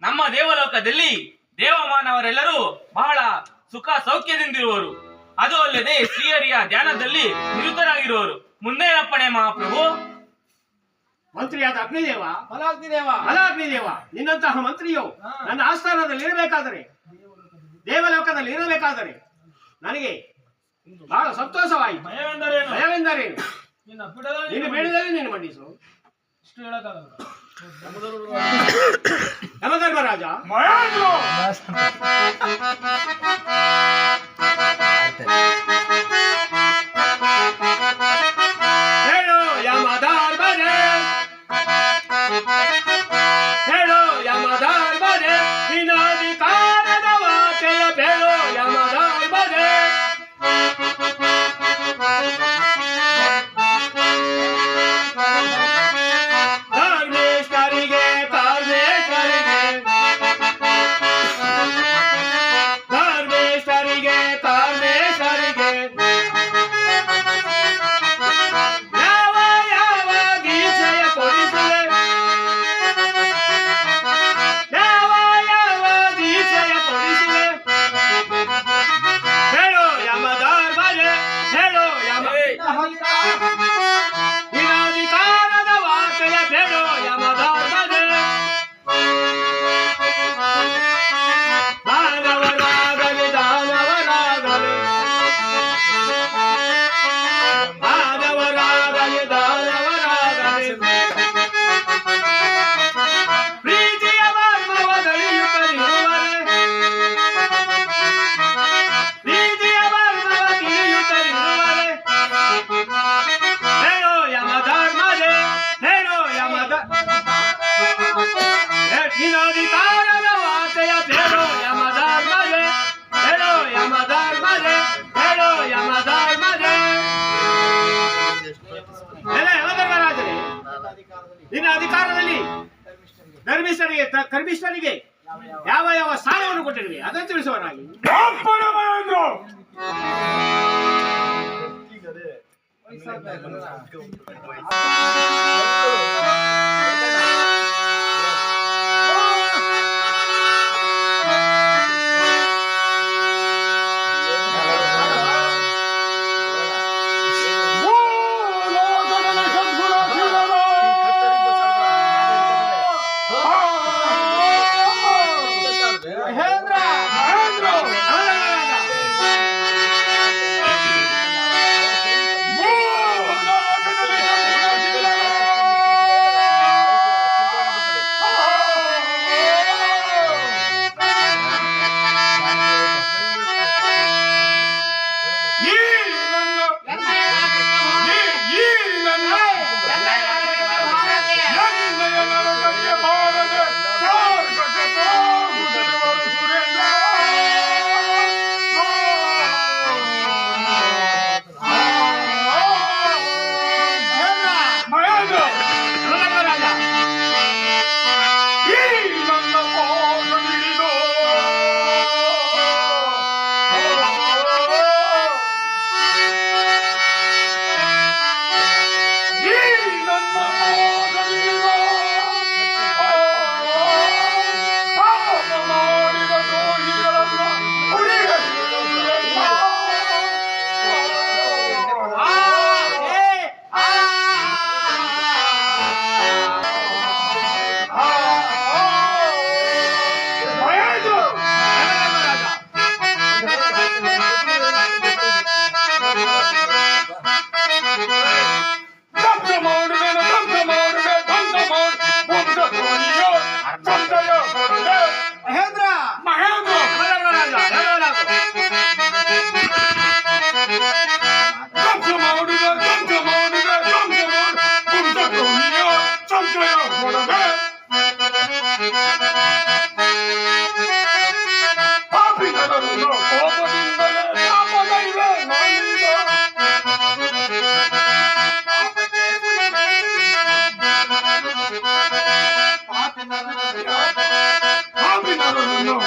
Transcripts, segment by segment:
ನಮ್ಮ ದೇವಲೋಕದಲ್ಲಿ ದೇವಮಾನವರೆಲ್ಲರೂ ಬಹಳ ಸುಖ ಸೌಖ್ಯದಿಂದಿರುವರು. ಅದು ಅಲ್ಲದೆ ಶ್ರೀಹರಿಯ ಧ್ಯಾನದಲ್ಲಿ ನಿರುತರಾಗಿರುವರು. ಮುಂದೇನಪ್ಪಣೆ ಮಹಾಪ್ರಭು. ಮಂತ್ರಿಯಾದ ಅಗ್ನಿದೇವ ಫಲಾಗ್ನಿದೇವ ಫಲಾಗ್ನಿದೇವ ನಿನ್ನಂತಹ ಮಂತ್ರಿಯು. ನನ್ನ ಆಸ್ಥಾನದಲ್ಲಿ ಇರಬೇಕಾದರೆ ದೇವಲೋಕದಲ್ಲಿ ಇರಬೇಕಾದರೆ ನನಗೆ ಬಹಳ ಸಂತೋಷವಾಯಿತು. ಭಯವೆಂದರೇನು? ಭಯವೆಂದರೇನು? ನಿನ್ನ ಪೀಠದಲ್ಲಿ ನೀನು ಮಂಡಿಸು. ಇಷ್ಟು ಹೇಳಕ್ಕಾಗಲ್ಲ. दामोदर राजा ಕರ್ಮಿಷ್ಠನಿಗೆ ಕರ್ಮಿಷ್ಠರಿಗೆ ಯಾವ ಯಾವ ಸ್ಥಾನವನ್ನು ಕೊಟ್ಟಿರುವೆ ಅದನ್ನು ತಿಳಿಸುವನಾಗಿ ಮಹೇಂದ್ರ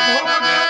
Oh,